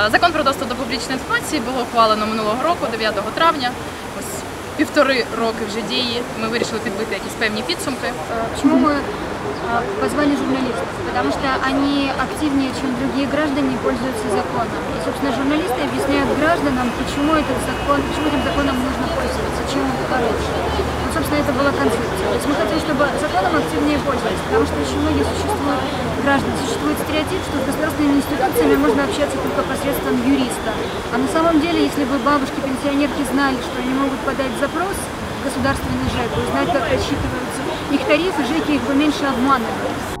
Е, Закон про доступ до публічної інформації було ухвалено минулого року, 9 травня. Ось півтори роки вже дії. Ми вирішили підбити якісь певні підсумки. Почему мы а, позвали журналистов? Потому что они активнее, чем другие граждане, пользуются законом. И, собственно, журналисты объясняют гражданам, почему этот закон, почему этим законом нужно пользоваться, чем он хорош. Собственно, это была концепция. То есть мы хотим, чтобы законом активнее пользовались, потому что очень многие существуют граждан, существует стереотип, что с государственными институциями можно общаться только посредством юриста. А на самом деле, если бы бабушки, пенсионерки знали, что они могут подать запрос в государственный ЖЭК, узнать, как рассчитываются их тарифы, ЖЭКи их бы меньше обманывали.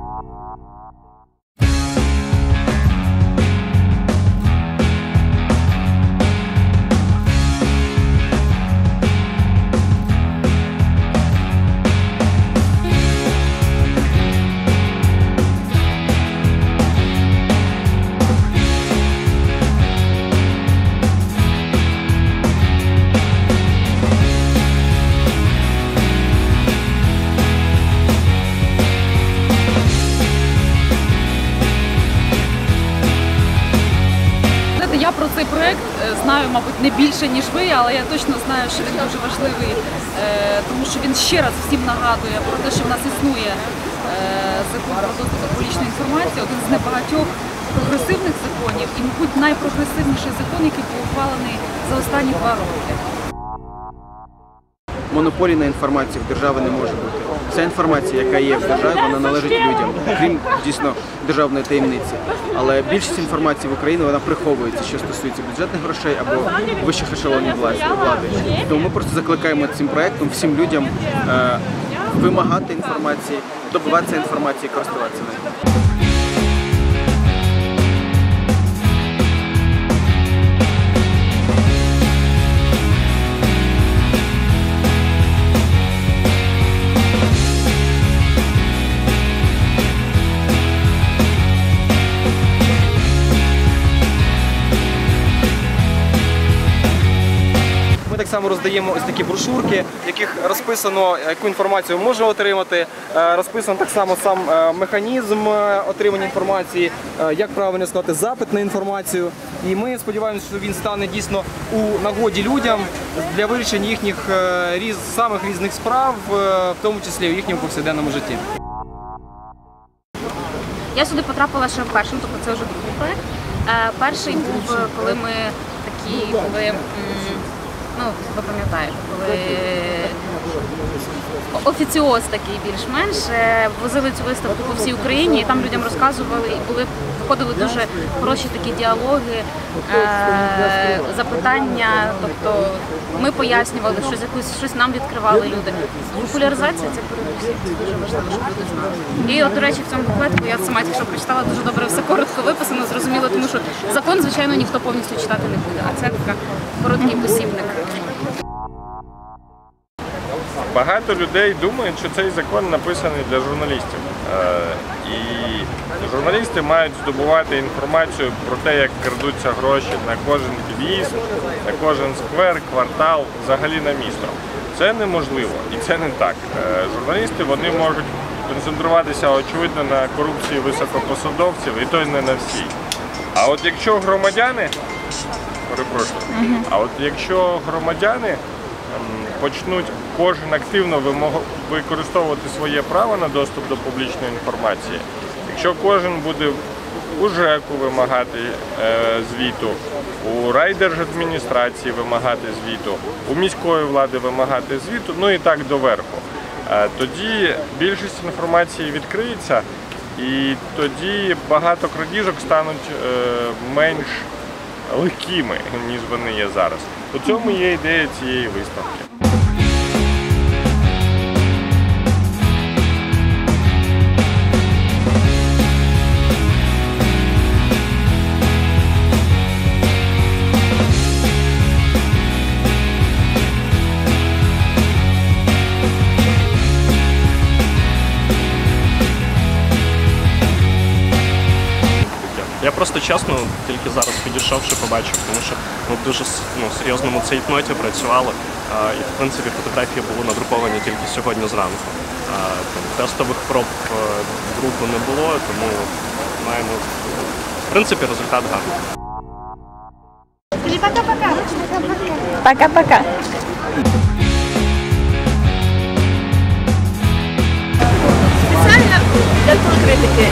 Знаю, мабуть, не більше, ніж ви, але я точно знаю, що він дуже важливий, е, тому що він ще раз всім нагадує про те, що в нас існує е, закон про доступ до публічної інформації, один з небагатьох прогресивних законів і, мабуть, найпрогресивніший закон, який був ухвалений за останні два роки. Монополії на інформацію в держави не може бути. Вся інформація, яка є в державі, вона належить людям, крім дійсно державної таємниці. Але більшість інформації в Україні вона приховується, що стосується бюджетних грошей або вищих ешелонів влади. Тому ми просто закликаємо цим проектом всім людям е, вимагати інформації, добиватися інформації, користуватися нею. Так само роздаємо ось такі брошурки, в яких розписано, яку інформацію можна отримати. Е, Розписано так само сам е, механізм е, отримання інформації, е, як правильно сказати, запит на інформацію. І ми сподіваємося, що він стане дійсно у нагоді людям для вирішення їхніх е, різ, самих різних справ, е, в тому числі в їхньому повсякденному житті. Я сюди потрапила ще вперше, ну, тобто це вже другий проект. Е, перший був, е, коли ми такі були, ну ви пам'ятаєте, коли офіціоз такий більш-менш е, возили цю виставку по всій Україні і там людям розказували і були виходили дуже хороші такі діалоги, е, запитання. Тобто ми пояснювали щось, якусь щось нам відкривали люди. Популяризація це дуже важливо, щоб люди знали. І от, до речі, в цьому буклетку я сама тільки прочитала дуже добре, все коротко виписано, зрозуміло, тому що закон, звичайно, ніхто повністю читати не буде, а це така короткий посібник. Багато людей думають, що цей закон написаний для журналістів. Е, І журналісти мають здобувати інформацію про те, як крадуться гроші на кожен в'їзд, на кожен сквер, квартал, взагалі на місто. Це неможливо і це не так. Е, Журналісти вони можуть концентруватися очевидно на корупції високопосадовців, і то й не на всій. А от якщо громадяни, перепрошую, а от якщо громадяни почнуть кожен активно використовувати своє право на доступ до публічної інформації, якщо кожен буде у ЖЕКу вимагати е, звіту, у райдержадміністрації вимагати звіту, у міської влади вимагати звіту, ну і так доверху. Е, Тоді більшість інформації відкриється, і тоді багато крадіжок стануть е, менш легкими, ніж вони є зараз. У цьому є ідея цієї виставки. Я просто чесно тільки зараз підійшовши, побачив, тому що ми в дуже с- ну, серйозному цейтноті працювали. А, і в принципі фотографії були надруковані тільки сьогодні зранку. А, там, тестових проб е, друку не було, тому маємо в принципі результат гарний. Пока-пока. Пока-пока. Спеціально для туркритики